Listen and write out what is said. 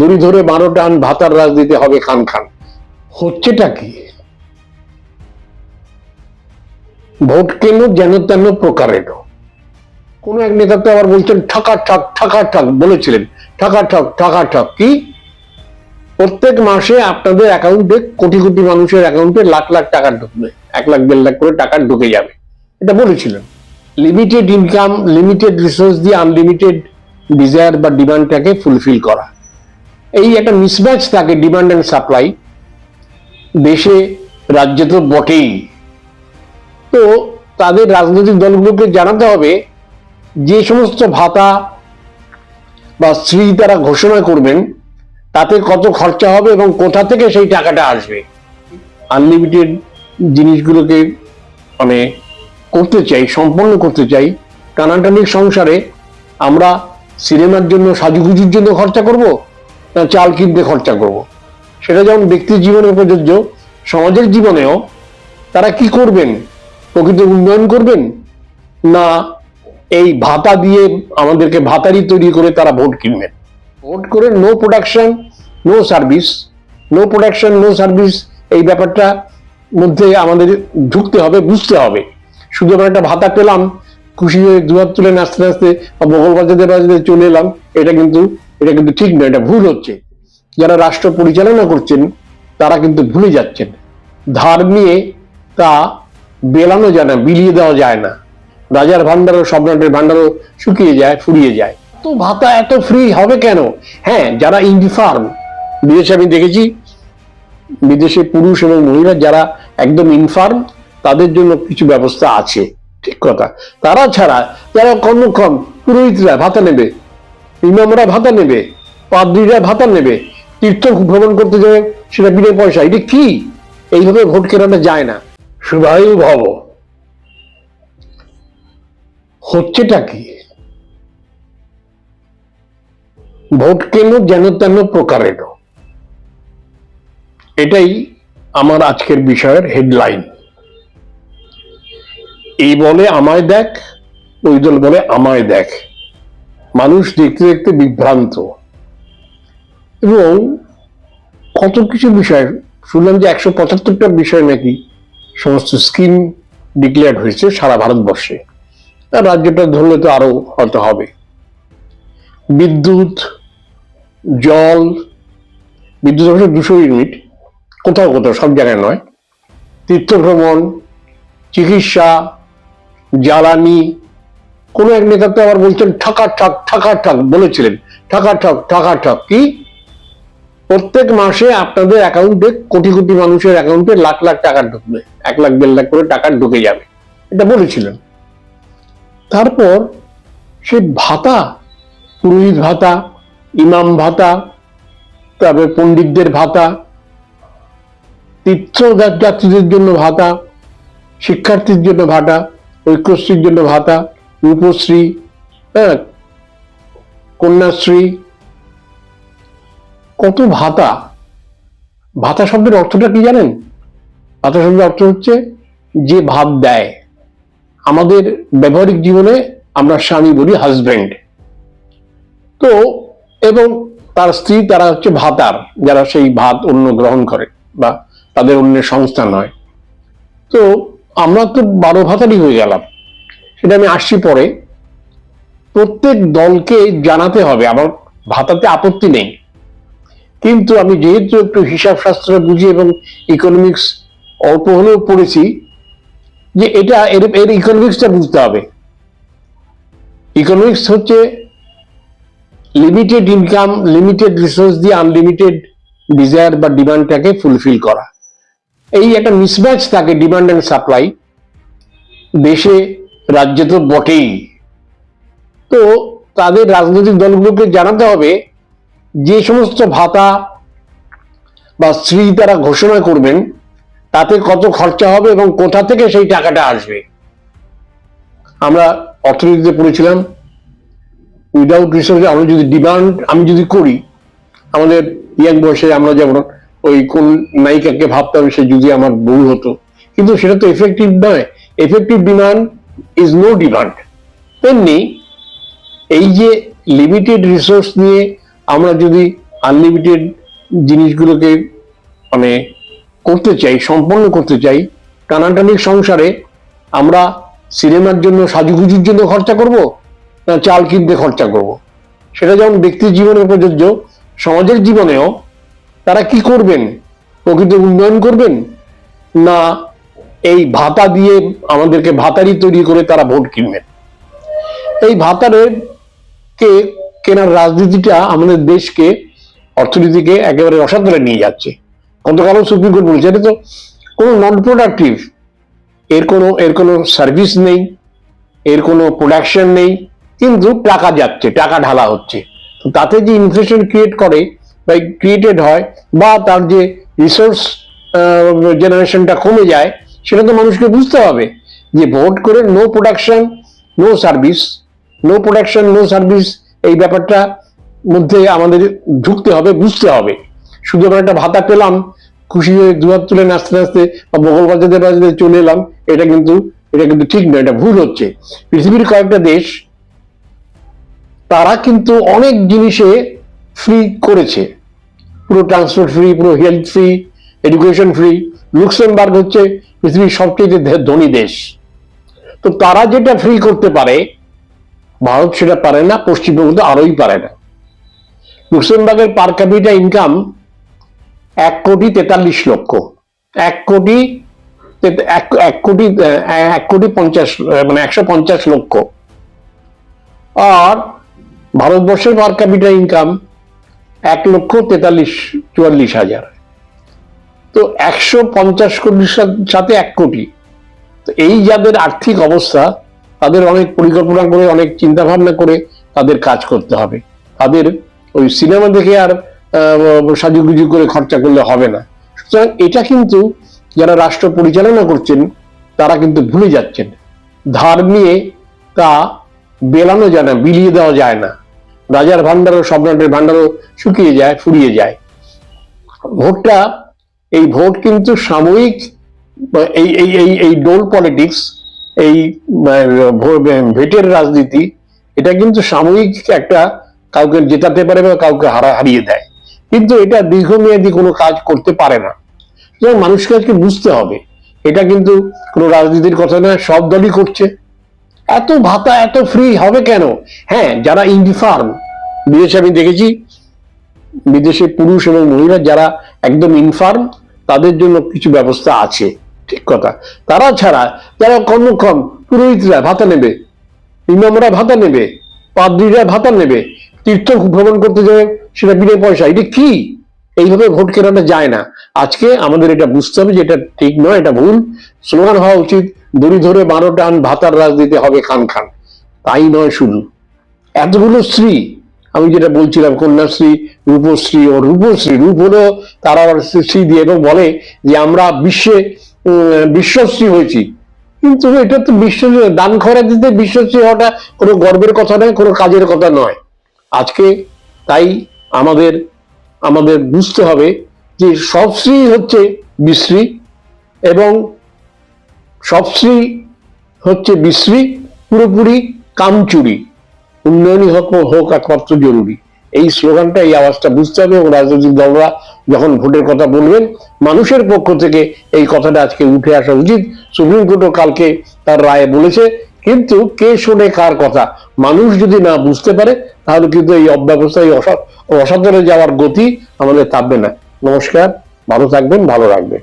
দড়ি ধরে বারো টান ভাতার রাজনীতি হবে খান খান। হচ্ছেটা কি? ভোট কেন যেন তেন প্রকারেরও কোন এক নেতা তো আবার বলছেন ঠকা ঠক ঠকা ঠক বলেছিলেন। ঠকা ঠক ঠকা ঠক কি? প্রত্যেক মাসে আপনাদের অ্যাকাউন্টে কোটি কোটি মানুষের অ্যাকাউন্টে লাখ লাখ টাকা ঢুকবে। এক লাখ দেড় লাখ করে টাকা ঢুকে যাবে। এটা বলেছিলেন। লিমিটেড ইনকাম লিমিটেড রিসোর্স দিয়ে আনলিমিটেড ডিজায়ার বা ডিমান্ডটাকে ফুলফিল করা। এই একটা মিসম্যাচ থাকে ডিমান্ড অ্যান্ড সাপ্লাই দেশে, রাজ্যে তো বটেই। তো তাদের রাজনৈতিক দলগুলোকে জানাতে হবে, যে সমস্ত ভাতা বা স্ত্রী তারা ঘোষণা করবেন, তাতে কত খরচা হবে এবং কোথা থেকে সেই টাকাটা আসবে। আনলিমিটেড জিনিসগুলোকে মানে করতে চাই, সম্পন্ন করতে চাই। টানাটানির সংসারে আমরা সিনেমার জন্য সাজুগুজুর জন্য খরচা করব চাল কিনতে খরচা করব। সেটা যেমন ব্যক্তির জীবনে প্রযোজ্য, সমাজের জীবনেও তারা কি করবেন? প্রকৃত উন্নয়ন করবেন? না এই ভাতা দিয়ে আমাদেরকে ভাতারি তৈরি করে তারা ভোট কিনবেন? ভোট করে no production no service no production no service এই ব্যাপারটা মধ্যে আমাদের ঢুকতে হবে, বুঝতে হবে। শুধু আমরা একটা ভাতা পেলাম, খুশি হয়ে দুহাত তুলে নাচতে নাচতে বা বগল বাজাতে বাজাতে চলে এলাম, এটা কিন্তু এটা কিন্তু ঠিক না, এটা ভুল হচ্ছে। যারা রাষ্ট্র পরিচালনা করছেন, তারা কিন্তু ভুলে যাচ্ছেন। ধার নিয়ে তা বেলানো যায় না, বিলিয়ে দেওয়া যায় না। রাজার ভান্ডারও সম্রাটের ভান্ডারও শুকিয়ে যায়, ফুরিয়ে যায়। তো ভাতা এত ফ্রি হবে কেন? হ্যাঁ যারা ইনফার্ম বিদেশে আমি দেখেছি, বিদেশে পুরুষ এবং মহিলা যারা একদম ইনফার্ম তাদের জন্য কিছু ব্যবস্থা আছে। ঠিক কথা। তারা ছাড়া যারা কর্মক্ষম, পুরোহিতরা ভাতা নেবে। ইমামরা ভাতা নেবে পাদ্রীরা ভাতা নেবে তীর্থ ভ্রমণ করতে যাবে সেটা বিনা পয়সা এটা কি? এইভাবে ভোট কেনাটা যায় না। শুভায়ু ভব। হচ্ছেটা কি? ভোট কেন যেন তেন প্রকারের? এটাই আমার আজকের বিষয়ের হেডলাইন এই বলে আমায় দেখ ওই দল বলে আমায় দেখ। মানুষ দেখতে দেখতে বিভ্রান্ত। এবং কত কিছু বিষয়, শুনলাম যে একশো পঁচাত্তরটা বিষয় নাকি সমস্ত স্কিম ডিক্লেয়ার হয়েছে সারা ভারতবর্ষে। আর রাজ্যটা ধরলে তো আরও হয়তো হবে। বিদ্যুৎ, জল, বিদ্যুৎ অবশ্য দুশো ইউনিট কোথাও কোথাও, সব জায়গায় নয়। তীর্থ ভ্রমণ চিকিৎসা, জ্বালানি কোনো এক নেতা তো আবার বলছেন, ঠাকা ঠক, ঠকা ঠক, বলেছিলেন। ঠকা ঠক ঠকা ঠক, কি? প্রত্যেক মাসে আপনাদের অ্যাকাউন্টে কোটি কোটি মানুষের অ্যাকাউন্টে লাখ লাখ টাকা ঢুকবে। এক লাখ, দেড় লাখ করে টাকা ঢুকে যাবে। এটা বলেছিলেন। তারপর সে ভাতা, পুরোহিত ভাতা, ইমাম ভাতা, তারপরে পণ্ডিতদের ভাতা তীর্থ যাত্রীদের জন্য ভাতা, শিক্ষার্থীর জন্য ভাতা, ঐক্যশ্রীর জন্য ভাতা রূপশ্রী হ্যাঁ কন্যাশ্রী, কত ভাতা? ভাতা শব্দের অর্থটা কি জানেন? ভাতা শব্দের অর্থ হচ্ছে যে ভাত দেয়। আমাদের ব্যবহারিক জীবনে আমরা স্বামী বলি হাজবেন্ড তো, এবং তার স্ত্রী, তারা হচ্ছে ভাতার, যারা সেই ভাত অন্য গ্রহণ করে বা তাদের অন্যের সংস্থান হয়। তো, আমরা তো বারো ভাতারই হয়ে গেলাম। সেটা আমি আসছি পরে। প্রত্যেক দলকে জানাতে হবে, আমার ভাতাতে আপত্তি নেই। কিন্তু আমি যেহেতু একটু হিসাব শাস্ত্র বুঝি এবং ইকোনমিক্স অল্প হলেও পড়েছি, যে এটা, এর এর ইকোনমিক্সটা বুঝতে হবে। ইকোনমিক্স হচ্ছে লিমিটেড ইনকাম লিমিটেড রিসোর্স দিয়ে আনলিমিটেড ডিজায়ার বা ডিমান্ডটাকে ফুলফিল করা। এই একটা মিসম্যাচ থাকে ডিমান্ড অ্যান্ড সাপ্লাই দেশে রাজ্যে তো বটেই। তো তাদের রাজনৈতিক দলগুলোকে জানাতে হবে যে সমস্ত ভাতা বা স্ত্রী তারা ঘোষণা করবেন, তাতে কত খরচা হবে এবং কোথা থেকে সেই টাকাটা আসবে। আমরা অর্থনীতিতে পড়েছিলাম। উইদাউট রিসোর্স আমরা যদি ডিমান্ড আমি যদি করি, আমাদের ইয়াং বয়সে আমরা যেমন ওই কোন নায়িকাকে ভাবতাম সে যদি আমার বউ হতো। কিন্তু সেটা তো এফেক্টিভ নয়। Effective demand is no demand তেমনি এই যে লিমিটেড রিসোর্স নিয়ে আমরা যদি আনলিমিটেড জিনিসগুলোকে মানে করতে চাই, সম্পন্ন করতে চাই, টানাটানির সংসারে আমরা সিনেমার জন্য, সাজুগুজুর জন্য খরচা করব না চাল কিনতে খরচা করব? সেটা যেমন ব্যক্তির জীবনে প্রযোজ্য, সমাজের জীবনেও তারা কি করবেন? প্রকৃত উন্নয়ন করবেন? না এই ভাতা দিয়ে আমাদেরকে ভাতারি তৈরি করে তারা ভোট কিনবেন। এই ভাতারের কে কেনার রাজনীতিটা আমাদের দেশকে, অর্থনীতিকে একেবারে রসাতলে নিয়ে যাচ্ছে। গতকালও সুপ্রিম কোর্ট বলেছে, এটা তো কোনো নন প্রোডাক্টিভ এর কোনো এর কোনো সার্ভিস নেই, এর কোনো প্রোডাকশন নেই, কিন্তু টাকা যাচ্ছে, টাকা ঢালা হচ্ছে। তাতে যে ইনফ্লেশন ক্রিয়েট করে বা ক্রিয়েটেড হয়, বা তার যে রিসোর্স জেনারেশনটা কমে যায় সেটা তো মানুষকে বুঝতে হবে যে ভোট করে no production no service no production no service এই ব্যাপারটা মধ্যে আমাদের ঢুকতে হবে, বুঝতে হবে। শুধু আমরা একটা ভাতা পেলাম, খুশি হয়ে দুহাত তুলে নাচতে নাচতে বা বগল বাজাতে বাজাতে চলে এলাম, এটা কিন্তু এটা কিন্তু ঠিক নয়, এটা ভুল হচ্ছে। পৃথিবীর কয়েকটা দেশ, তারা কিন্তু অনেক জিনিসে ফ্রি করেছে। পুরো ট্রান্সপোর্ট ফ্রি পুরো health free education free Luxembourg হচ্ছে পৃথিবীর সবচেয়ে ধনী দেশ। তো তারা যেটা ফ্রি করতে পারে, ভারত সেটা পারে না, পশ্চিমবঙ্গ তো আরোই পারে না। লুক্সেমবার্গের পার ক্যাপিটা ইনকাম এক কোটি তেতাল্লিশ লক্ষ। এক কোটি এক কোটি এক কোটি পঞ্চাশ মানে একশো পঞ্চাশ লক্ষ। আর ভারতবর্ষের পার ক্যাপিটা ইনকাম এক লক্ষ তেতাল্লিশ, চুয়াল্লিশ হাজার। তো একশো পঞ্চাশ কোটির সাথে এক কোটি। তো এই যাদের আর্থিক অবস্থা, তাদের অনেক পরিকল্পনা করে, অনেক চিন্তা ভাবনা করে তাদের কাজ করতে হবে। তাদের ওই সিনেমা দেখে আর সাজুগুজু করে খরচা করলে হবে না। সুতরাং এটা কিন্তু যারা রাষ্ট্র পরিচালনা করছেন, তারা কিন্তু ভুলে যাচ্ছেন। ধার নিয়ে তা বেলানো যায় না, বিলিয়ে দেওয়া যায় না। রাজার ভান্ডারও সম্রাটের ভান্ডারও শুকিয়ে যায়, ফুরিয়ে যায়। ভোটটা এই ভোট কিন্তু সাময়িক, এই এই এই এই ডোল পলিটিক্স এই ভেটের রাজনীতি, এটা কিন্তু সাময়িক একটা কাউকে জেতাতে পারে বা কাউকে হারা, হারিয়ে দেয়। কিন্তু এটা দীর্ঘমেয়াদী কোনো কাজ করতে পারে না। সুতরাং মানুষকে আজকে বুঝতে হবে, এটা কিন্তু কোনো রাজনীতির কথা নয়, সব দলই করছে। এত ভাতা, এত ফ্রি হবে কেন? হ্যাঁ যারা ইনফার্ম বিদেশে আমি দেখেছি বিদেশে পুরুষ এবং মহিলা যারা একদম ইনফার্ম তাদের জন্য কিছু ব্যবস্থা আছে। ঠিক কথা। তারা ছাড়া যারা কর্মক্ষম, পুরোহিতরা ভাতা নেবে, ইমামরা ভাতা নেবে, পাদ্রীরা ভাতা নেবে তীর্থ ভ্রমণ করতে যাবে, সেটা বিনা পয়সা। এটা কি? এইভাবে ভোট কেনাটা যায় না। আজকে আমাদের এটা বুঝতে হবে যে এটা ঠিক নয়, এটা ভুল। স্লোগান হওয়া উচিত, দড়ি ধরে বারো টান ভাতার রাজনীতি হবে খান খান। তাই নয় শুধু। এতগুলো স্ত্রী আমি যেটা বলছিলাম, কন্যাশ্রী, রূপশ্রী ও রূপশ্রী, রূপ হলো তারা শ্রী দিয়ে এবং বলে যে আমরা বিশ্বে বিশ্বশ্রী হয়েছি। কিন্তু এটা তো বিশ্ব দান খরা দিতে বিশ্বশ্রী হওয়াটা কোনো গর্বের কথা নয়, কোনো কাজের কথা নয়। আজকে তাই আমাদের আমাদের বুঝতে হবে যে সব শ্রী হচ্ছে বিশ্রী এবং সবশ্রী হচ্ছে বিশ্রী, পুরোপুরি কামচুরি। উন্নয়নই হোক হোক একমাত্র জরুরি। এই স্লোগানটা, এই আওয়াজটা বুঝতে হবে এবং রাজনৈতিক দলরা যখন ভোটের কথা বলবেন, মানুষের পক্ষ থেকে এই কথাটা আজকে উঠে আসা উচিত। সুপ্রিম কোর্টও কালকে তার রায়ে বলেছে, কিন্তু কে শোনে কার কথা? মানুষ যদি না বুঝতে পারে, তাহলে কিন্তু এই অব্যবস্থা এই অসৎ অসাধরে যাওয়ার গতি আমাদের থাকবে না। নমস্কার, ভালো থাকবেন, ভালো রাখবেন।